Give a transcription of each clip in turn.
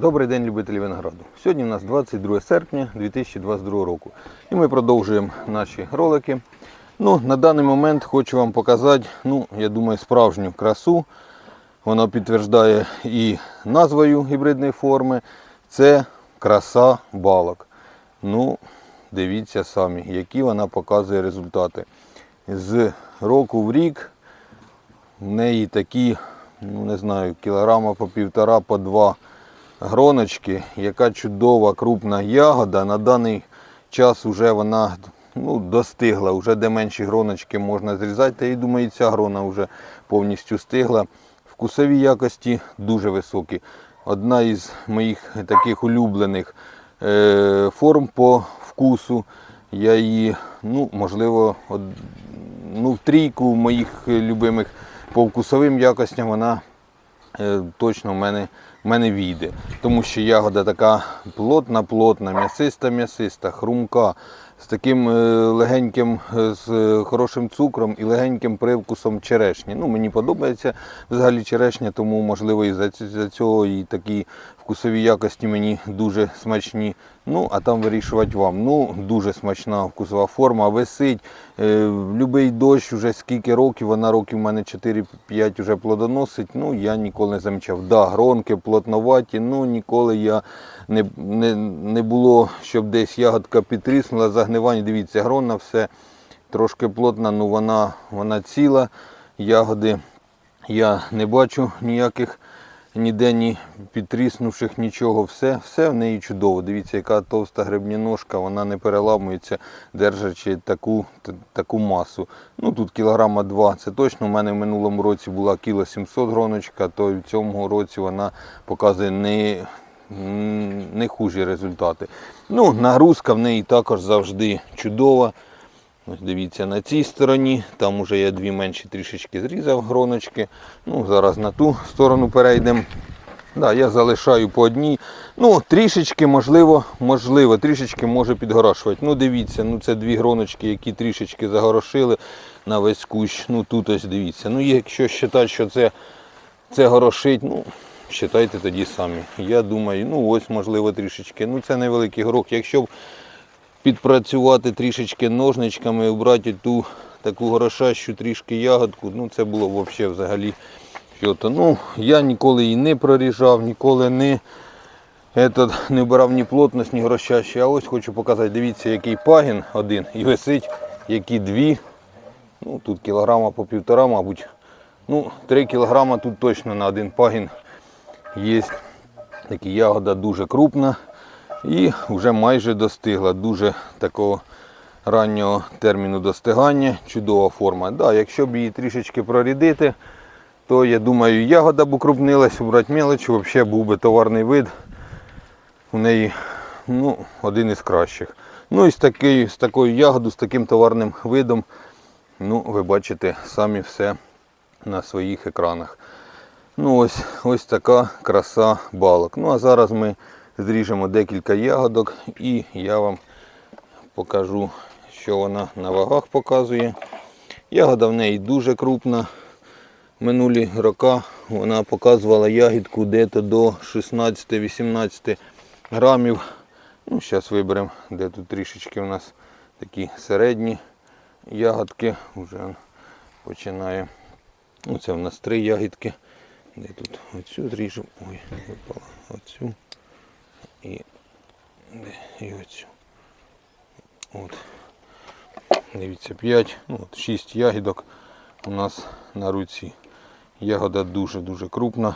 Добрий день, любителі винограду. Сьогодні у нас 22 серпня 2022 року. І ми продовжуємо наші ролики. Ну, на даний момент хочу вам показати, ну, я думаю, справжню красу. Воно підтверждає і назвою гібридної форми. Це краса балок. Ну, дивіться самі, які вона показує результати. З року в рік в неї такі, ну не знаю, кілограма по півтора, по два гроночки. Яка чудова крупна ягода. На даний час вже вона ну, достигла. Вже де менші гроночки можна зрізати. Та я думаю, ця грона вже повністю стигла. Вкусові якості дуже високі. Одна із моїх таких улюблених е, форм по вкусу. Я її, ну, можливо, од, ну, в трійку моїх любимих по вкусовим якостям вона е, точно в мене, в мене війде. Тому що ягода така плотна-плотна, м'ясиста-м'ясиста, хрумка, з таким е, легеньким, е, з е, хорошим цукром і легеньким привкусом черешні. Ну, мені подобається взагалі черешня, тому можливо і за цього і такі вкусові якості мені дуже смачні. Ну, а там вирішувати вам. Ну, дуже смачна вкусова форма, висить. Е, в Любий дощ, вже скільки років, вона років у мене 4-5 вже плодоносить. Ну, я ніколи не замічав. Да, гронки, плотноваті, ну ніколи я не, не, не було, щоб десь ягодка підтріснула, загнивання. Дивіться, грона все трошки плотна, ну вона, вона ціла. Ягоди я не бачу ніяких ніде ні підтріснувших нічого. Все, все в неї чудово. Дивіться, яка товста грибні ножка, вона не переламується, держачи таку, таку масу. Ну тут кілограма два. Це точно. У мене в минулому році була кіло 700 гроночка, то в цьому році вона показує не, не хужі результати. Ну, нагрузка в неї також завжди чудова. Ось дивіться на цій стороні, там уже я дві менші трішечки зрізав гроночки. Ну, зараз на ту сторону перейдемо. Да, я залишаю по одній. Ну, трішечки, можливо, можливо, трішечки може підгорошувати. Ну, дивіться, ну це дві гроночки, які трішечки загорошили на весь кущ. Ну тут ось дивіться. Ну, якщо вважати, що це, це горошить, ну, вважайте тоді самі. Я думаю, ну ось можливо трішечки. Ну це невеликий горох. Якщо б підпрацювати трішечки ножничками, обрати ту таку горошащу трішки ягодку, ну це було взагалі взагалі. що-то. Ну, я ніколи її не проріжав, ніколи не, этот, не брав ні плотність, ні грошащі. А ось хочу показати, дивіться, який пагін один і висить, які дві. Ну, тут кілограма по півтора, мабуть. Ну, 3 кілограма тут точно на один пагін є. Такі ягода дуже крупна і вже майже достигла. Дуже такого раннього терміну достигання. Чудова форма. Да, якщо б її трішечки прорідити, то я думаю, ягода б укрупнилась, убрати мелочі, взагалі був би товарний вид. У неї ну, один із кращих. Ну і з, такою, з такою ягодою, з таким товарним видом, ну, ви бачите самі все на своїх екранах. Ну ось, ось така краса балок. Ну а зараз ми зріжемо декілька ягодок і я вам покажу, що вона на вагах показує. Ягода в неї дуже крупна. Минулі роки вона показувала ягідку десь до 16-18 грамів. Ну, зараз виберемо, де тут трішечки у нас такі середні ягодки. Вже починає. Ну, це в нас три ягідки. Де тут оцю зріжу. Ой, випала оцю і, і оцю. От. Дивіться, 5, ну, от 6 ягідок у нас на руці. Ягода дуже-дуже крупна.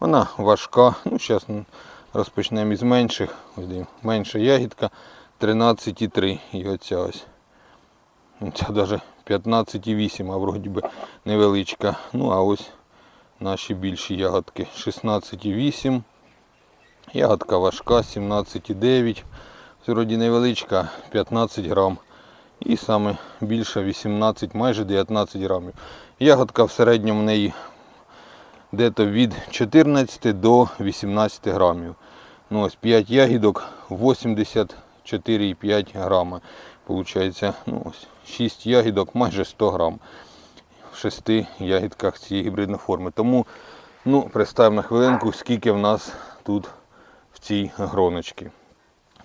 Вона важка. Ну, зараз розпочнемо із менших. Ось дивимо, менша ягідка 13,3 і оця ось. Ця навіть 15,8, а вроді би невеличка. Ну а ось наші більші ягодки 16,8. Ягодка важка 17,9. Вроді невеличка 15 грам. І саме більша 18, майже 19 грамів. Ягодка в середньому в неї десь від 14 до 18 грамів. Ну ось 5 ягідок 84,5 грама. Получається, ну ось 6 ягідок майже 100 грам в 6 ягідках цієї гібридної форми. Тому ну, представимо на хвилинку, скільки в нас тут цій гроночці.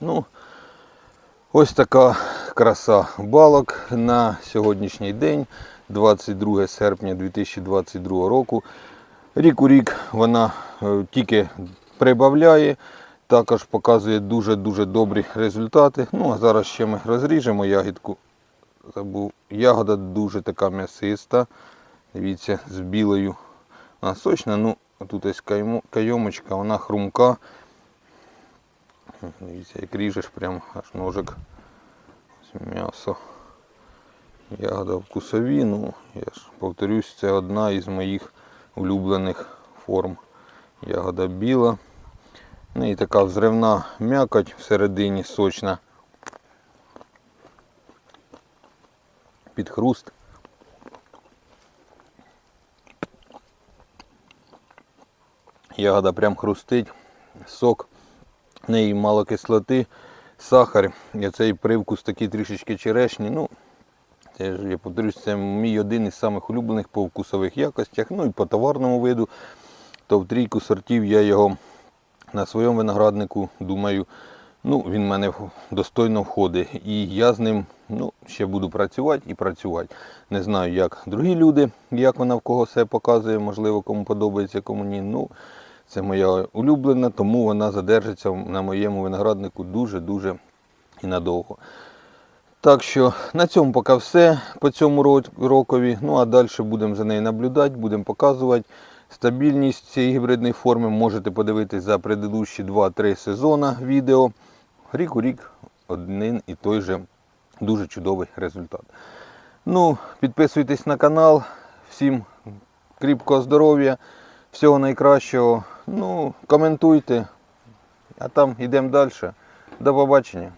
Ну, ось така краса балок на сьогоднішній день, 22 серпня 2022 року. Рік у рік вона е, тільки прибавляє, також показує дуже-дуже добрі результати. Ну, а зараз ще ми розріжемо ягідку. Забув. Ягода дуже така м'ясиста. Дивіться, з білою. Вона сочна, ну, тут ось кайомочка, вона хрумка. Дивіться, як ріжеш, прям аж ножик. Ось м'ясо. Ягода вкусові, ну, я ж повторюсь, це одна із моїх улюблених форм. Ягода біла. Ну і така взривна м'якоть всередині сочна. Під хруст. Ягода прям хрустить, сок, в неї мало кислоти, сахар, і цей привкус такий трішечки черешні. Ну, це я повторюсь, це мій один із самих улюблених по вкусових якостях, ну і по товарному виду. То в трійку сортів я його на своєму винограднику, думаю, ну, він в мене достойно входить. І я з ним ну, ще буду працювати і працювати. Не знаю, як другі люди, як вона в кого себе показує, можливо, кому подобається, кому ні. Ну, це моя улюблена, тому вона задержиться на моєму винограднику дуже-дуже і надовго. Так що на цьому поки все по цьому рокові. Ну а далі будемо за нею наблюдати, будемо показувати стабільність цієї гібридної форми. Можете подивитись за предыдущі 2-3 сезони відео. Рік у рік один і той же дуже чудовий результат. Ну, підписуйтесь на канал. Всім кріпкого здоров'я, всього найкращого. Ну, коментуйте. А там йдемо далі. До побачення.